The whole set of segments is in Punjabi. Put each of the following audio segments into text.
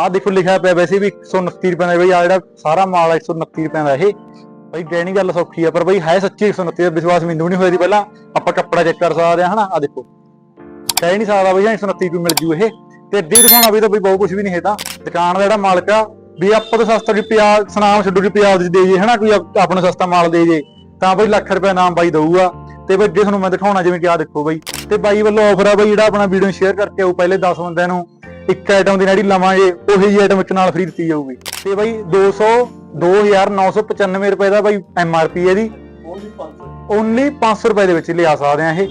ਆਹ ਦੇਖੋ ਲਿਖਿਆ ਪਿਆ ਵੈਸੇ ਵੀ 129 ਰੁਪਏ ਦਾ ਬਈ ਆ ਜਿਹੜਾ ਸਾਰਾ ਮਾਲ ਆ 129 ਰੁਪਏ ਦਾ ਇਹ। ਬਈ ਕਹਿਣੀ ਗੱਲ ਸੌਖੀ ਆ, ਪਰ ਬਈ ਹੈ ਸੱਚੀ 129 ਦਾ ਵਿਸ਼ਵਾਸ ਮੈਨੂੰ ਵੀ ਨਹੀਂ ਹੋਇਆ ਸੀ ਪਹਿਲਾਂ। ਆਪਾਂ ਕੱਪੜਾ ਚੈੱਕ ਕਰ ਸਕਦੇ ਹਾਂ ਹਨਾ? ਆ ਦੇਖੋ। ਕਹਿ ਨਹੀਂ ਸਕਦਾ ਬਈ 129 ਰੁਪਏ ਮਿਲ ਜੂ ਇਹ। ਤੇ ਅੱਧੀ ਦਿਖਾਉਣਾ ਵੀ ਤਾਂ ਬਈ ਬਹੁਤ ਕੁਝ ਵੀ ਨਹੀਂ ਹੈ ਤਾਂ। ਦੁਕਾਨ ਦਾ ਜਿਹੜਾ ਮਾਲਕ ਆ, ਵੀ ਆਪਾਂ ਤਾਂ ਸਸਤਾ ਜੀ ਪਿਆਜ਼, ਸੁਨਾਮ ਛੱਡੂ ਜੀ ਪਿਆਜ਼ ਦੇ ਜੇ, ਹਨਾ? ਕੋਈ ਆਪ- ਆਪਾਂ ਨੂੰ ਸਸਤਾ ਮਾਲ ਦੇ ਜੇ। ਤਾਂ ਬਈ ਲੱਖ ਰੁਪਏ ਨਾਮ ਬਾਈ ਦਊਗਾ। ਤੇ ਬਈ ਜੇ ਤੁਹਾਨੂੰ ਮੈਂ ਦਿਖਾਉਣਾ, ਜਿਵੇਂ ਕਿ ਆ ਦੇਖੋ ਬਈ। ਤੇ ਬਾਈ ਵੱਲੋਂ ਆਫਰ ਆ ਬਈ ਜਿਹੜਾ ਆਪਣਾ ਵੀਡੀਓ ਸ਼ੇਅਰ ਕਰਕੇ ਆਊ, ਪਹਿਲੇ 10 ਬੰਦਿਆਂ ਨੂੰ। ਇੱਕ ਆਈਟਮ ਦੀ ਜਿਹੜੀ ਲਵਾਂਗੇ ਉਹੀ ਜੀ ਆਈਟਮ ਇੱਕ ਨਾਲ ਫ੍ਰੀ ਦਿੱਤੀ ਜਾਊਗੀ। ਤੇ ਬਈ 200 2995 ਰੁਪਏ ਦਾ ਬਈ ਐਮ ਆਰ ਪੀ ਹੈ ਦੀ ਓਨਲੀ 500 ਓਨਲੀ 500 ਰੁਪਏ ਦੇ ਵਿੱਚ ਲਿਆ ਸਕਦੇ ਆ ਇਹ।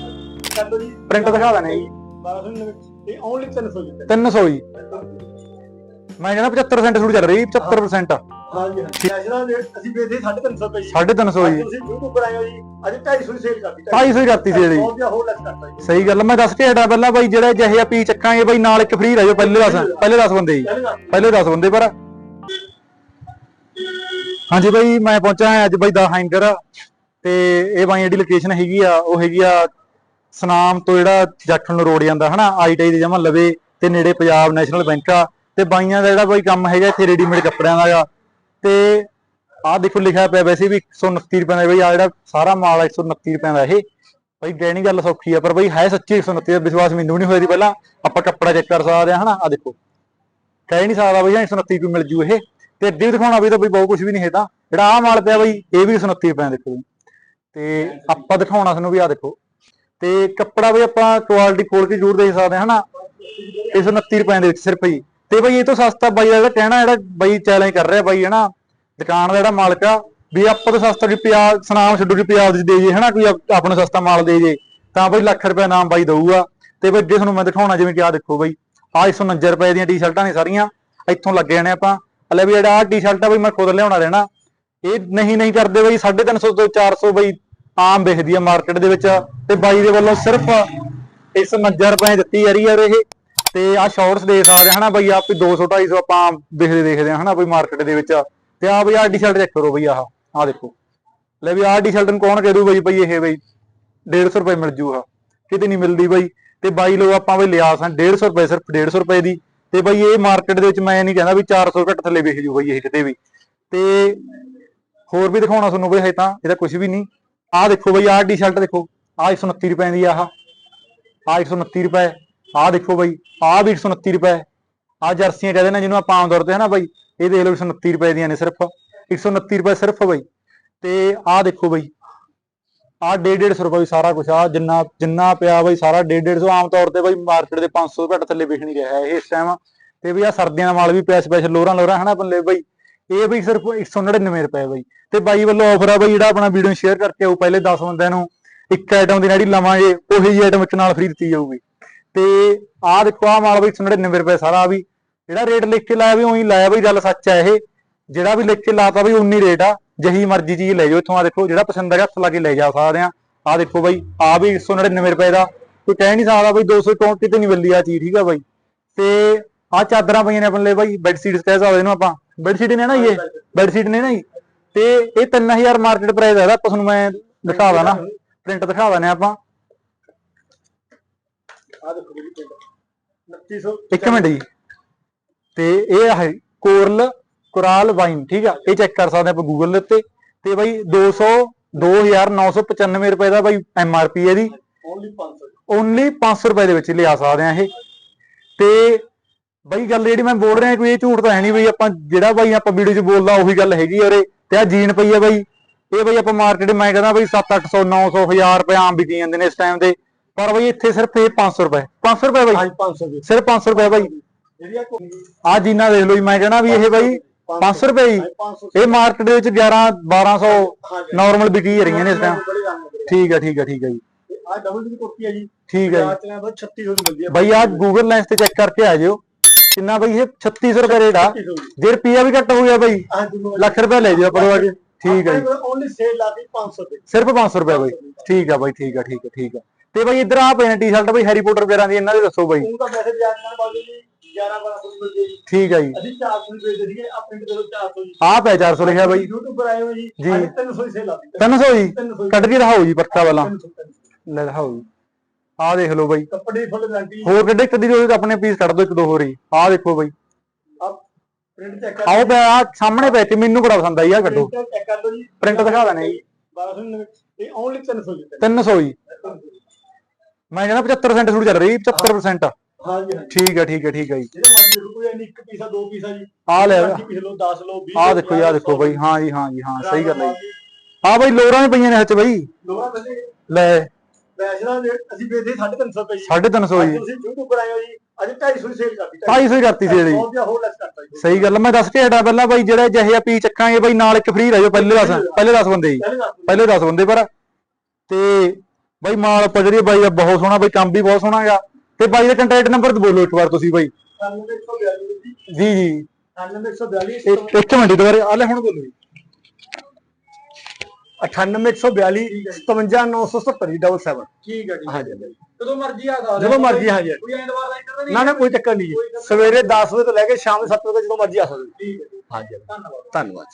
ਪ੍ਰਿੰਟ ਦਿਖਾ ਦੇਣੇ ਜੀ। 1200 ਦੇ ਵਿੱਚ ਇਹ ਓਨਲੀ 300 ਜੀ 300 ਜੀ। ਮੈਂ ਕਹਿੰਦਾ 75% ਛੂਟ ਚੱਲ ਰਹੀ 75% ਹਾਂਜੀ ਨੈਸ਼ਨਲ ਰੇਟ ਅਸੀਂ ਵੇਚਦੇ 350 ਰੁਪਏ ਜੀ। 350 ਅੱਜ ਜੀ। ਤੁਸੀਂ ਪਰ ਆਏ ਹੋ ਜੀ। ਅੱਜ 250 ਦੀ ਸੇਲ ਕਰਤੀ 250 ਹੀ ਕਰਤੀ ਸੀ ਇਹਦੀ ਬਹੁਤ ਜ਼ਿਆਦਾ ਹੋਰ ਲੈਸ ਕਰਤਾ ਜੀ। ਸਹੀ ਗੱਲ ਮੈਂ ਦੱਸ ਕੇ ਹਟਾ ਪਹਿਲਾਂ ਬਾਈ ਜਿਹੜੇ ਜਿਹੇ ਆ ਪੀ ਚੱਕਾਂਗੇ ਬਾਈ ਨਾਲ ਇੱਕ ਫ੍ਰੀ ਰਹਿ ਜਾਓ ਪਹਿਲੇ 10 ਪਹਿਲੇ 10 ਬੰਦੇ ਜੀ। ਚੱਲੇਗਾ ਪਹਿਲੇ 10 ਬੰਦੇ ਪਰ। ਹਾਂਜੀ ਬਾਈ ਮੈਂ ਪਹੁੰਚਾ ਅੱਜ ਬਾਈ ਦਾ ਹੈਂਗਰ ਤੇ ਇਹ ਬਾਈ ਜਿਹੜੀ ਲੋਕੇਸ਼ਨ ਹੈਗੀ ਆ ਉਹ ਹੈਗੀ ਆ ਸਨਾਮ ਤੋਂ ਜਿਹੜਾ ਜਾਖਲ ਨੂੰ ਰੋਡ ਜਾਂਦਾ ਹਨਾ? ਆਈਟੀਆਈ ਦੇ ਜਮਾ ਲਵੇ ਤੇ ਨੇੜੇ ਪੰਜਾਬ ਨੈਸ਼ਨਲ ਬੈਂਕ ਆ। ਤੇ ਬਾਈਆਂ ਦਾ ਜਿਹੜਾ ਬਾਈ ਕੰਮ ਹੈਗਾ ਇੱਥੇ ਰੈਡੀਮੇਡ ਕੱਪੜਿਆਂ ਦਾ ਆ। ਤੇ ਆਹ ਦੇਖੋ ਲਿਖਿਆ ਪਿਆ ਵੈਸੇ ਵੀ 129 ਰੁਪਏ ਦਾ ਬਈ ਆ ਜਿਹੜਾ ਸਾਰਾ ਮਾਲ ਆ 129 ਰੁਪਏ ਦਾ ਇਹ। ਬਈ ਕਹਿਣੀ ਗੱਲ ਸੌਖੀ ਆ, ਪਰ ਬਈ ਹੈ ਸੱਚੀ 129 ਦਾ ਵਿਸ਼ਵਾਸ ਮੈਨੂੰ ਵੀ ਨਹੀਂ ਹੋਇਆ ਸੀ ਪਹਿਲਾਂ। ਆਪਾਂ ਕੱਪੜਾ ਚੈੱਕ ਕਰ ਸਕਦੇ ਹਾਂ, ਹਨਾ? ਆ ਦੇਖੋ। ਕਹਿ ਨਹੀਂ ਸਕਦਾ ਬਈ 129 ਰੁਪਏ ਮਿਲ ਜੂ ਇਹ। ਤੇ ਅੱਗੇ ਵੀ ਦਿਖਾਉਣਾ ਵੀ ਤਾਂ ਬਈ ਬਹੁਤ ਕੁਝ ਵੀ ਨਹੀਂ ਹੈ ਤਾਂ। ਜਿਹੜਾ ਆਹ ਮਾਲ ਪਿਆ ਬਈ, ਇਹ ਵੀ 129 ਰੁਪਏ ਦਾ ਦੇਖੋ ਤੇ ਆਪਾਂ ਦਿਖਾਉਣਾ ਤੁਹਾਨੂੰ ਵੀ ਆ ਦੇਖੋ। ਤੇ ਕੱਪੜਾ ਵੀ ਆਪਾਂ ਕੁਆਲਿਟੀ ਖੋਲ ਕੇ ਜ਼ਰੂਰ ਦੇਖ ਸਕਦੇ ਹਾਂ, ਹਨਾ? 129 ਰੁਪਏ ਦੇ ਵਿੱਚ ਸਿਰਫ ਹੀ ਤੇ ਬਈ ਇਹ ਤੋਂ ਸਸਤਾ ਬਾਈ ਦਾ ਜਿਹੜਾ ਕਹਿਣਾ, ਜਿਹੜਾ ਬਾਈ ਚੈਲੰਜ ਕਰ ਰਿਹਾ ਬਾਈ, ਹਨਾ? ਦੁਕਾਨ ਦਾ ਜਿਹੜਾ ਮਾਲਕ ਆ, ਵੀ ਆਪਾਂ ਤੋਂ ਸਸਤਾ ਜੀ ਪਿਆਜ਼ ਛੱਡੂ ਜੀ ਪਿਆਜ਼ ਦੇ ਜੇ, ਹਨਾ? ਕੋਈ ਆਪ- ਨੂੰ ਸਸਤਾ ਮਾਲ ਦੇ ਜੇ, ਤਾਂ ਬਈ ਲੱਖ ਰੁਪਏ ਨਾਮ ਬਾਈ ਦਊਗਾ। ਤੇ ਬਈ ਜੇ ਤੁਹਾਨੂੰ ਮੈਂ ਦਿਖਾਉਣਾ, ਜਿਵੇਂ ਕਿ ਆ ਦੇਖੋ ਬਈ ਆ 149 ਰੁਪਏ ਦੀਆਂ ਟੀ-ਸ਼ਰਟਾਂ ਨੇ ਸਾਰੀਆਂ, ਇੱਥੋਂ ਲੱਗੇ ਨੇ ਆਪਾਂ। ਹਲੇ ਵੀ ਜਿਹੜਾ ਆ ਟੀ-ਸ਼ਰਟ ਆ ਬਈ ਮੈਂ ਖੁਦ ਲਿਆਉਣਾ ਰਹਿਣਾ। ਇਹ ਨਹੀਂ ਨਹੀਂ ਕਰਦੇ ਬਈ 350 ਤੋਂ 400 ਬਈ ਆਮ ਵਿਕਦੀ ਆ ਮਾਰਕੀਟ ਦੇ ਵਿੱਚ। ਤੇ ਬਾਈ ਦੇ ਵੱਲੋਂ ਸਿਰਫ 149 ਰੁਪਏ ਦਿੱਤੀ ਜਾ ਰਹੀ ਆ ਇਹ ਤੇ ਆ ਸ਼ਾਰਟਸ ਦੇਖ ਸਕਦੇ ਆ, ਹਨਾ ਬਈ ਆਪੀ 200 250 ਆਪਾਂ ਆਮ ਦੇਖਦੇ ਦੇਖਦੇ ਆ, ਹਨਾ ਬਈ ਮਾਰਕੀਟ ਦੇ ਵਿੱਚ। ਤੇ ਆ ਬਈ ਆ ਟੀ-ਸ਼ਰਟ ਚੈੱਕ ਕਰੋ ਬਈ ਆਹ ਆ ਦੇਖੋ। ਲੈ ਵੀ ਆ ਟੀ-ਸ਼ਰਟ ਨੂੰ ਕੌਣ ਕਹਿ ਬਈ ਬਈ ਇਹ ਬਈ 150 ਰੁਪਏ ਮਿਲ ਜੂਗਾ ਕਿਤੇ ਨਹੀਂ ਮਿਲਦੀ ਬਈ। ਤੇ ਬਾਈ ਲੋ ਆਪਾਂ ਬਈ ਲਿਆ ਸਾਂ 150 ਰੁਪਏ, ਸਿਰਫ 150 ਰੁਪਏ ਦੀ। ਤੇ ਬਈ ਇਹ ਮਾਰਕੀਟ ਦੇ ਵਿੱਚ ਮੈਂ ਨਹੀਂ ਕਹਿੰਦਾ ਵੀ 400 ਘੱਟ ਥੱਲੇ ਵਿਕ ਜੂ ਬਈ ਇਹ ਕਿਤੇ ਵੀ। ਤੇ ਹੋਰ ਵੀ ਦਿਖਾਉਣਾ ਤੁਹਾਨੂੰ ਬਈ ਹੈ ਤਾਂ ਇਹਦਾ ਕੁਝ ਵੀ ਨਹੀਂ। ਆਹ ਦੇਖੋ ਬਈ, ਆਹ ਟੀ-ਸ਼ਰਟ ਦੇਖੋ, ਆਹ 129 ਰੁਪਏ ਦੀ ਆ ਆਹ ਆਹ 129 ਰੁਪਏ। ਆਹ ਦੇਖੋ ਬਾਈ, ਆਹ ਵੀ 129 ਰੁਪਏ ਆਹ ਜਰਸੀਆਂ ਕਹਿੰਦੇ ਨੇ ਜਿਹਨੂੰ ਆਪਾਂ ਆਮ ਤੌਰ ਤੇ ਹਨਾ ਬਾਈ, ਇਹ ਦੇਖ ਲਓ 129 ਰੁਪਏ ਦੀਆਂ ਨੇ ਸਿਰਫ। 129 ਰੁਪਏ ਸਿਰਫ ਬਾਈ। ਤੇ ਆਹ ਦੇਖੋ ਬਈ, ਆਹ 150 ਰੁਪਏ ਵੀ ਸਾਰਾ ਕੁਝ ਆ ਜਿੰਨਾ ਜਿੰਨਾ ਪਿਆ ਬਾਈ ਸਾਰਾ 150 ਆਮ ਤੌਰ ਤੇ ਬਈ ਮਾਰਕੀਟ ਦੇ 500 ਘੱਟ ਥੱਲੇ ਵਿਕ ਨਹੀਂ ਰਿਹਾ ਇਹ ਇਸ ਟਾਈਮ ਤੇ ਵੀ ਆ ਸਰਦੀਆਂ ਦਾ ਮਾਲ ਵੀ ਪਿਆ ਸਪੈਸ਼ਲ ਲੋਰਾਂ ਲੋਰਾਂ ਹਨਾ ਬੱਲੇ ਬਈ। ਇਹ ਬਈ ਸਿਰਫ 199 ਰੁਪਏ ਬਈ। ਤੇ ਬਾਈ ਵੱਲੋਂ ਆਫਰ ਆ ਬਈ ਜਿਹੜਾ ਆਪਣਾ ਵੀਡੀਓ ਸ਼ੇਅਰ ਕਰਕੇ ਆਊ, ਪਹਿਲੇ 10 ਬੰਦਿਆਂ ਨੂੰ ਇੱਕ ਆਈਟਮ ਦੀ ਜਿਹੜੀ ਲਵਾਂਗੇ, ਉਹੀ ਆਈਟਮ ਇੱਕ ਨਾਲ ਫ੍ਰੀ ਦਿੱਤੀ ਜਾਊਗੀ। ਤੇ ਆਹ ਦੇਖੋ, ਆਹ ਮਾਲ ਬਈ 199 ਰੁਪਏ ਸਾਰਾ ਵੀ। ਜਿਹੜਾ ਰੇਟ ਲਿਖ ਕੇ ਲਾਇਆ ਵੀ ਉਹੀ ਲਾਇਆ ਬਈ ਗੱਲ ਸੱਚ ਹੈ ਇਹ। ਜਿਹੜਾ ਵੀ ਲਿਖ ਕੇ ਲਾਤਾ ਬਈ ਉਨੀ ਰੇਟ ਆ, ਜਹੀ ਮਰਜ਼ੀ ਚੀਜ਼ ਲੈ ਜਾਓ। ਇੱਥੋਂ ਆ ਦੇਖੋ, ਜਿਹੜਾ ਪਸੰਦ ਹੈਗਾ, ਹੱਥ ਲਾ ਕੇ ਲੈ ਜਾ ਸਕਦੇ ਆ। ਆਹ ਦੇਖੋ ਬਈ ਆ ਵੀ 199 ਰੁਪਏ ਦਾ। ਕੋਈ ਕਹਿ ਨਹੀਂ ਸਕਦਾ ਬਈ 200 ਤੋਂ ਕਿਤੇ ਨਹੀਂ ਮਿਲਦੀ ਆ ਚੀਜ਼, ਠੀਕ ਆ ਬਾਈ। ਤੇ ਆ ਚਾਦਰਾਂ ਪਈਆਂ ਨੇ ਆਪਣੇ ਲਈ ਬਾਈ ਬੈੱਡ ਸ਼ੀਟਸ ਕਹਿ ਸਕਦੇ ਇਹਨੂੰ ਆਪਾਂ। ਬੈੱਡ ਸ਼ੀਟ ਨੇ ਨਾ ਇਹ? ਬੈੱਡ ਸ਼ੀਟ ਨੇ ਨਾ ਜੀ ਤੇ ਇਹ 3000 ਮਾਰਕੀਟ ਪ੍ਰਾਈਸ ਹੈ ਇਹਦਾ ਤੁਹਾਨੂੰ ਮੈਂ ਦਿਖਾ ਦਾਂ ਨਾ। ਪ੍ਰਿੰਟ ਦਿਖਾ ਦਿੰਦੇ ਆਪਾਂ। ਆ ਦੇਖੋ ਜੀ ਪ੍ਰਿੰਟ 2900 ਇੱਕ ਮਿੰਟ ਜੀ। ਤੇ ਇਹ ਹੈ ਕੋਰਲ ਕੋਰਾਲ ਵਾਈਨ ਠੀਕ ਆ? ਇਹ ਚੈੱਕ ਕਰ ਸਕਦੇ ਆਪਾਂ ਗੂਗਲ ਦੇ ਉੱਤੇ। ਤੇ ਬਾਈ 200 2995 ਰੁਪਏ ਦਾ ਬਾਈ ਐਮ ਆਰ ਪੀ ਹੈ ਦੀ ਓਨਲੀ 500 ਓਨਲੀ 500 ਰੁਪਏ ਦੇ ਵਿੱਚ ਲਿਆ ਸਕਦੇ ਆ ਇਹ। ਤੇ ਬਈ ਗੱਲ ਜਿਹੜੀ ਮੈਂ ਬੋਲ ਰਿਹਾ ਕੋਈ ਇਹ ਝੂਠ ਤਾਂ ਹੈ ਨਹੀਂ ਬਈ ਆਪਾਂ ਜਿਹੜਾ ਬਾਈ ਆਪਾਂ ਵੀਡੀਓ 'ਚ ਬੋਲਦਾ ਉਹੀ ਗੱਲ ਹੈਗੀ ਉਰੇ। ਤੇ ਆ ਜੀਨ ਪਈ ਆ ਬਾਈ। ਇਹ ਬਈ ਆਪਾਂ ਮਾਰਕੀਟ ਮੈਂ ਕਹਿੰਦਾ ਬਈ 7 800 900 1000 ਰੁਪਏ ਆਮ ਵਿਕੀ ਜਾਂਦੇ ਨੇ ਇਸ ਟਾਈਮ ਤੇ ਪਰ ਬਈ ਇੱਥੇ ਸਿਰਫ ਇਹ 500 ਰੁਪਏ 500 ਰੁਪਏ ਬਾਈ। ਹਾਂਜੀ 500 ਦੀ। ਸਿਰਫ 500 ਰੁਪਏ ਬਾਈ। ਜਿਹੜੀ ਆ ਜੀਨਾ ਦੇਖ ਲਓ ਜੀ ਮੈਂ ਕਹਿੰਦਾ ਵੀ ਇਹ ਬਾਈ 500 ਰੁਪਏ ਜੀ। 500 ਇਹ ਮਾਰਕੀਟ ਦੇ ਵਿੱਚ 11 1200 ਹਾਂਜੀ। ਨਾਰਮਲ ਵਿਕੀ ਰਹੀਆਂ ਨੇ ਇਸ ਟਾਈਮ ਠੀਕ ਹੈ ਠੀਕ ਹੈ ਠੀਕ ਹੈ ਜੀ। ਆ ਡਬਲ ਦੀ ਕੁਰਤੀ ਹੈ ਜੀ। ਠੀਕ ਹੈ ਜੀ। ਬਾਜ਼ਾਰ ਚ ਨਾ ਬਸ 3600 ਦੀ ਮਿਲਦੀ ਹੈ ਬਾਈ ਆ ਗੂਗਲ ਲੈਂਸ ਤੇ ਚੈੱਕ ਕਰਕੇ ਆ ਜਿਓ। ਕਿੰਨਾ ਬਾਈ ਇਹ? 3600 ਰੁਪਏ ਰੇਟ ਆ। 3600 ਦੀ। ਜੇ ਰੁਪਿਆ ਵੀ ਘੱਟ ਹੋ ਗਿਆ ਬਾਈ ਲੱਖ ਰੁਪਏ ਲੈ ਜਿਓ ਪਰਵਾ ਕੇ। ਠੀਕ ਹੈ ਜੀ। ਓਨਲੀ ਸੇਲ ਲਾ ਕੇ 500 ਦੀ। ਸਿਰਫ 500 ਰੁਪਏ ਬਾਈ। ਠੀਕ ਆ ਬਾਈ ਠੀਕ ਆ ਠੀਕ ਆ ਠੀਕ ਆ। ਤੇ ਬਾਈ ਇੱਧਰ ਆ ਪਏ ਟੀ-ਸ਼ਰਟ ਬਾਈ ਹੈਰੀ ਪੋਟਰ ਵਗੈਰਾ ਦੀ ਇਹਨਾਂ ਦੇ ਦੱਸੋ ਬਾਈ। ਉਹ ਤਾਂ ਵੈਸੇ ਬਾਜ਼ਾਰ ਨਾਲ ਬਾਜੂ ਜੀ 11 1200 ਦੀ ਮਿਲਦੀ ਹੈ ਜੀ ਠੀਕ ਆ ਜੀ। ਅਸੀਂ 400 ਦੀ ਵੇਚਦੇ ਸੀਗੇ ਆ ਪ੍ਰਿੰਟ ਦੇ ਲੋ 400 ਜੀ। ਆ ਪੈ 400 ਲਿਖਿਆ ਬਾਈ। YouTube ਆਏ ਹੋ ਜੀ ਜੀ। ਅੱਜ 300 ਦੀ ਸੇਲ ਲਾ ਦਿੱਤੀ 300 ਜੀ? 300 ਕੱਢ ਕੇ ਦਿਖਾਓ ਜੀ ਵਾਲਾ। 300 300 ਲੈ ਦਿਖਾਓ ਜੀ। ਆ ਦੇਖ ਲਓ ਬਾਈ। ਕੱਪੜੇ ਦੀ ਫੁੱਲ ਗਾਰੰਟੀ ਹੋਰ ਕਿੱਡੇ ਕਦੀ ਦੇ ਆਪਣੇ ਪੀਸ ਕੱਢ ਦਿਓ ਇੱਕ ਦੋ ਹੋਰ ਹੀ ਆ ਦੇਖੋ ਬਾਈ। ਆ ਪ੍ਰਿੰਟ ਚੈੱਕ ਆਓ ਪਿਆ ਆਹ ਸਾਹਮਣੇ ਬੈਠੇ ਮੈਨੂੰ ਬੜਾ ਪਸੰਦ ਆਈ ਆ ਕੱਢੋ। ਪ੍ਰਿੰਟ ਚੈੱਕ ਕਰ ਲਓ ਜੀ। ਪ੍ਰਿੰਟ ਦਿਖਾ ਦੇਣਾ ਜੀ। 1299 ਇਹ ਓਨਲੀ 300 ਜੀ। 300 ਜੀ। ਮੈਂ ਕਹਿੰਦਾ 75% ਛੂਟ ਚੱਲ ਰਹੀ 75% ਹਾਂਜੀ ਹਾਂਜੀ। ਠੀਕ ਹੈ ਠੀਕ ਹੈ ਠੀਕ ਹੈ ਜੀ। ਜਿਹੜਾ ਮਰਜ਼ੀ ਕੋਈ ਇੰਨੀ ਇੱਕ ਪੀਸਾ ਦੋ ਪੀਸਾ ਜੀ। ਆ ਲੈ ਪੀਸ ਲਓ 10 ਲਓ 20 ਆ ਦੇਖੋ ਜੀ ਆ ਦੇਖੋ ਬਾਈ। ਹਾਂ ਜੀ ਹਾਂ ਜੀ ਹਾਂ ਸਹੀ ਗੱਲ ਹੈ ਜੀ। ਆ ਬਾਈ ਲੋਰਾਂ ਵੀ ਪਈਆਂ ਨੇ ਹੱਥ ਬਾਈ। ਲੋਹਾ ਬੰਦੇ ਲੈ। ਵੈਸ਼ਨਾ ਦੇ ਅਸੀਂ ਵੇਚਦੇ 350 ਰੁਪਏ ਜੀ। 350 ਅੱਜ ਜੀ। ਤੁਸੀਂ YouTube ਬਣਾਇਓ ਜੀ ਅੱਜ 250 ਸੇਲ ਕਰਤੀ 250 ਹੀ ਕਰਤੀ ਜੀ। ਹੋਰ ਲੈਸ ਜੀ। ਸਹੀ ਗੱਲ ਮੈਂ ਦੱਸ ਕੇ ਹਟਾ ਪਹਿਲਾਂ ਬਾਈ ਜਿਹੜੇ ਜਿਹੇ ਆ ਪੀ ਚੱਕਾਂਗੇ ਬਾਈ ਨਾਲ ਇੱਕ ਫ੍ਰੀ ਰਹਿ ਜਾਓ ਪਹਿਲੇ 10 ਪਹਿਲੇ 10 ਬੰਦੇ ਜੀ। ਪਹਿਲੇ ਦੱਸ ਦਿਓ। ਪਹਿਲੇ 10 ਬੰਦੇ ਪਰ। ਤੇ ਬਾਈ ਮਾਲ ਪਜਰੀ ਬਾਈ ਦਾ ਬਹੁਤ ਸੋਹਣਾ ਬਾਈ ਕੰਮ ਵੀ ਬਹੁਤ ਸੋਹਣਾ ਹੈਗਾ ਤੇ ਬਾਈ ਦਾ ਕੰਟੈਕਟ ਨੰਬਰ ਬੋਲੋ ਇੱਕ ਵਾਰ ਤੁਸੀਂ ਬਾਈ। 9142 ਜੀ ਜੀ। ਜੀ 9142 ਇੱਕ ਮਿੰਟ ਦੁਬਾਰੇ ਆ ਲੈ ਹੁਣ ਬੋਲੋ ਜੀ। 98142 57970 ਡਬਲ 7 ਠੀਕ ਹੈ ਜੀ। ਹਾਂਜੀ। ਕਦੋਂ ਮਰਜ਼ੀ ਆ ਜਦੋਂ ਮਰਜ਼ੀ ਹਾਂਜੀ। ਕੋਈ ਐਤਵਾਰ ਦਾ ਇੰਟਰ ਨਹੀਂ। ਨਾ ਨਾ ਕੋਈ ਚੱਕਰ ਨਹੀਂ ਜੀ। ਸਵੇਰੇ 10 ਵਜੇ ਤੋਂ ਲੈ ਕੇ ਸ਼ਾਮ ਦੇ 7 ਵਜੇ ਜਦੋਂ ਮਰਜ਼ੀ ਆ ਸਕਦੇ। ਠੀਕ ਹੈ ਜੀ। ਹਾਂਜੀ। ਧੰਨਵਾਦ। ਧੰਨਵਾਦ